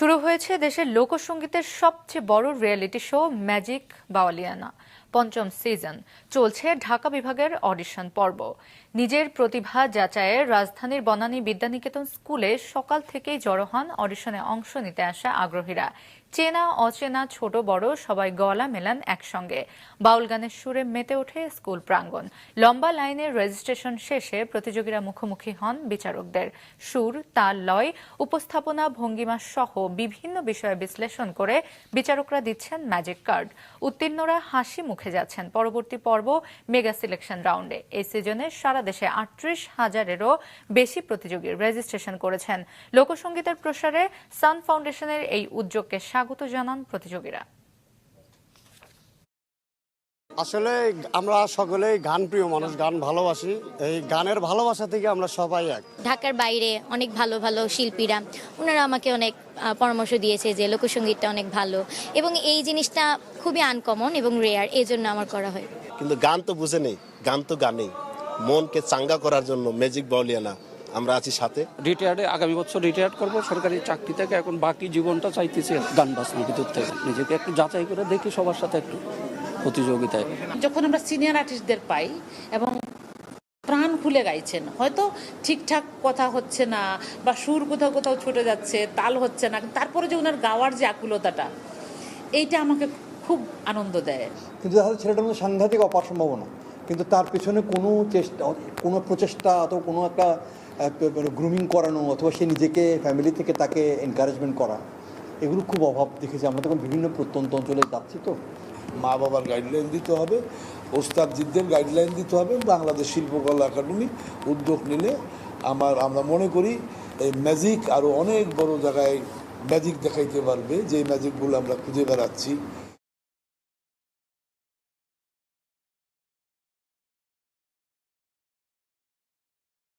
শুরু হয়েছে দেশের লোকসঙ্গীতের সবচেয়ে বড় রিয়েলিটি শো ম্যাজিক বাওয়ালিয়ানা। পঞ্চম সিজন। চলছে ঢাকা বিভাগের অডিশন পর্ব। নিজের প্রতিভা যাচাইয়ে রাজধানীর বনানী বিদ্যানিকেতন স্কুলে সকাল থেকেই জড়ো হন অডিশনে অংশ নিতে আসা আগ্রহীরা। চেনা, অচেনা, ছোট, বড় সবাই গলা মেলান একসঙ্গে। বাউল গানের সুরে মেতে ওঠে স্কুল প্রাঙ্গণ। লম্বা লাইনের রেজিস্ট্রেশন শেষে প্রতিযোগীরা মুখোমুখি হন বিচারকদের। সুর, তাল, লয়, উপস্থাপনা, ভঙ্গিমা সহ বিভিন্ন বিষয়ে বিশ্লেষণ করে বিচারকরা দিচ্ছেন ম্যাজিক কার্ড। উত্তীর্ণরা হাসি মুখে যাচ্ছেন পরবর্তী পর্ব মেগা সিলেকশন রাউন্ডে। এই সিজনে সারা দেশে আটত্রিশ হাজারেরও বেশি প্রতিযোগী রেজিস্ট্রেশন করেছেন। লোকসঙ্গীতের প্রসারে সান ফাউন্ডেশনের এই উদ্যোগকে স্বাগত জানান প্রতিযোগীরা। আসলে আমরা সকলেই গান প্রিয় মানুষ গান ভালোবাসি। এই গানের ভালোবাসা থেকে আমরা সবাই এক। ঢাকার বাইরে অনেক ভালো ভালো শিল্পীরা ওনারা আমাকে অনেক পরামর্শ দিয়েছে যে লোকসঙ্গীতটা অনেক ভালো এবং এই জিনিসটা খুবই আনকমন এবং রেয়ার এই জন্য আমার করা হয়। কিন্তু গান তো বুঝে নেই গান তো গানেই। মনকে চাঙ্গা করার জন্য ম্যাজিক বাউলিয়ানা আমরা আছি সাথে। রিটায়ার্ডে আগামী বছর রিটায়ার করব সরকারি চাকরি থেকে এখন বাকি জীবনটা চাইতেছি গান বাজনার ভিতর থেকে। নিজেকে একটু যাচাই করে দেখি সবার সাথে একটু। প্রতিযোগিতায়। যখন আমরা সিনিয়র আর্টিস্টদের পাই এবং প্রাণ খুলে গাইছেন হয়তো ঠিকঠাক কথা হচ্ছে না বা সুর কোথাও কোথাও ছুটে যাচ্ছে তাল হচ্ছে না তারপরে যে ওনার গাওয়ার যে আকুলতাটা এইটা আমাকে খুব আনন্দ দেয়। কিন্তু তাহলে ছেলেটার মধ্যে সাংঘাতিক অপার সম্ভাবনা কিন্তু তার পেছনে কোনো চেষ্টা কোনো প্রচেষ্টা অথবা কোনো একটা গ্রুমিং করানো অথবা সে নিজেকে ফ্যামিলি থেকে তাকে এনকারেজমেন্ট করা এগুলো খুব অভাব দেখেছি। আমরা তখন বিভিন্ন প্রত্যন্ত অঞ্চলে যাচ্ছি তো। মা বাবার গাইডলাইন দিতে হবে ওস্তাদজিদের গাইডলাইন দিতে হবে, বাংলাদেশ শিল্পকলা একাডেমি উদ্যোগ নিলে আমার, আমরা মনে করি এই ম্যাজিক আরও অনেক বড় জায়গায় ম্যাজিক দেখাইতে পারবে যে ম্যাজিকগুলো আমরা খুঁজে বেড়াচ্ছি।